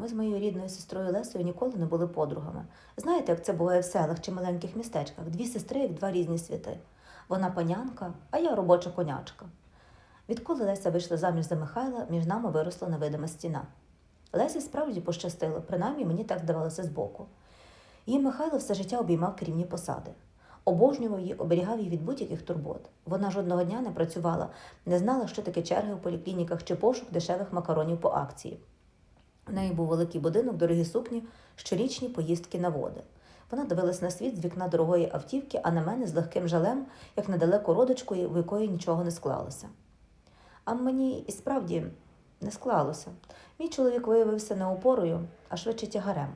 Ми з моєю рідною сестрою Лесою ніколи не були подругами. Знаєте, як це буває в селах чи маленьких містечках? Дві сестри, як два різні світи. Вона панянка, а я робоча конячка. Відколи Леся вийшла заміж за Михайла, між нами виросла невидима стіна. Лесі справді пощастило, принаймні мені так здавалося збоку. Її Михайло все життя обіймав керівні посади. Обожнював її, оберігав її від будь-яких турбот. Вона жодного дня не працювала, не знала, що таке черги у поліклініках чи пошук дешевих макаронів по акції. У неї був великий будинок, дорогі сукні, щорічні поїздки на води. Вона дивилась на світ з вікна дорогої автівки, а на мене з легким жалем, як на далеку родичку, в якої нічого не склалося. А мені і справді не склалося. Мій чоловік виявився не опорою, а швидше тягарем.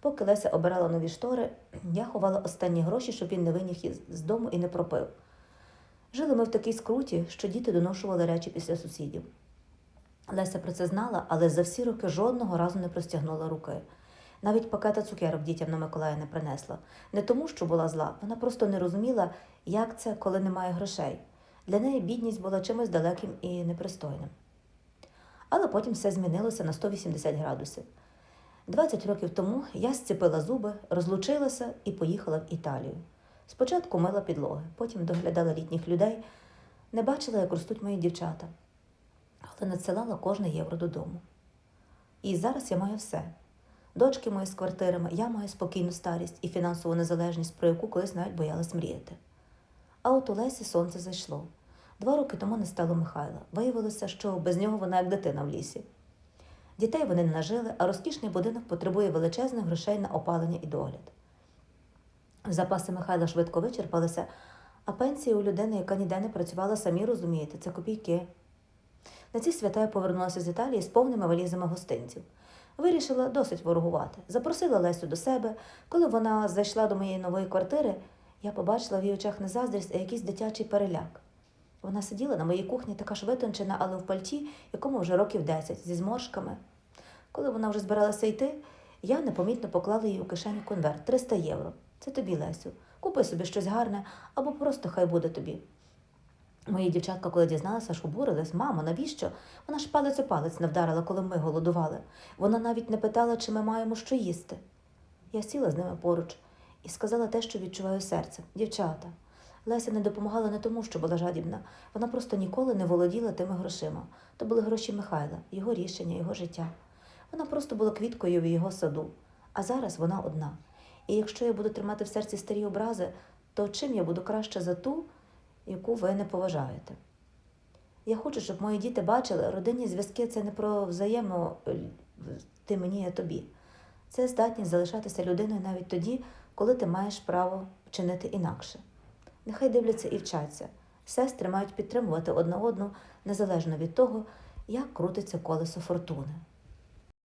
Поки Леся обирала нові штори, я ховала останні гроші, щоб він не виніг з дому і не пропив. Жили ми в такій скруті, що діти доношували речі після сусідів. Леся про це знала, але за всі роки жодного разу не простягнула руки. Навіть пакета цукерок дітям на Миколая не принесла. Не тому, що була зла, вона просто не розуміла, як це, коли немає грошей. Для неї бідність була чимось далеким і непристойним. Але потім все змінилося на 180 градусів. 20 років тому я зціпила зуби, розлучилася і поїхала в Італію. Спочатку мила підлоги, потім доглядала літніх людей, не бачила, як ростуть мої дівчата, але надсилала кожне євро додому. І зараз я маю все. Дочки мої з квартирами, я маю спокійну старість і фінансову незалежність, про яку колись навіть боялась мріяти. А от у Лесі сонце зайшло. Два роки тому не стало Михайла. Виявилося, що без нього вона як дитина в лісі. Дітей вони не нажили, а розкішний будинок потребує величезних грошей на опалення і догляд. Запаси Михайла швидко вичерпалися, а пенсія у людини, яка ніде не працювала, самі розумієте, це копійки. На ці свята я повернулася з Італії з повними валізами гостинців. Вирішила досить ворогувати. Запросила Лесю до себе. Коли вона зайшла до моєї нової квартири, я побачила в її очах не заздрість, а якийсь дитячий переляк. Вона сиділа на моїй кухні, така ж витончена, але в пальті, якому вже років 10, зі зморшками. Коли вона вже збиралася йти, я непомітно поклала їй у кишеню конверт 300 євро. Це тобі, Лесю. Купи собі щось гарне або просто хай буде тобі. Мої дівчатка, коли дізналися, аж обурились, мамо, навіщо? Вона ж палець у палець не вдарила, коли ми голодували. Вона навіть не питала, чи ми маємо що їсти. Я сіла з ними поруч і сказала те, що відчуваю серцем. Дівчата, Леся не допомагала не тому, що була жадібна. Вона просто ніколи не володіла тими грошима. То були гроші Михайла, його рішення, його життя. Вона просто була квіткою в його саду. А зараз вона одна. І якщо я буду тримати в серці старі образи, то чим я буду краще за ту, яку ви не поважаєте? Я хочу, щоб мої діти бачили, родинні зв'язки це не про взаємо е, ти мені, я тобі. Це здатність залишатися людиною навіть тоді, коли ти маєш право вчинити інакше. Нехай дивляться і вчаться. Сестри мають підтримувати одна одну незалежно від того, як крутиться колесо фортуни.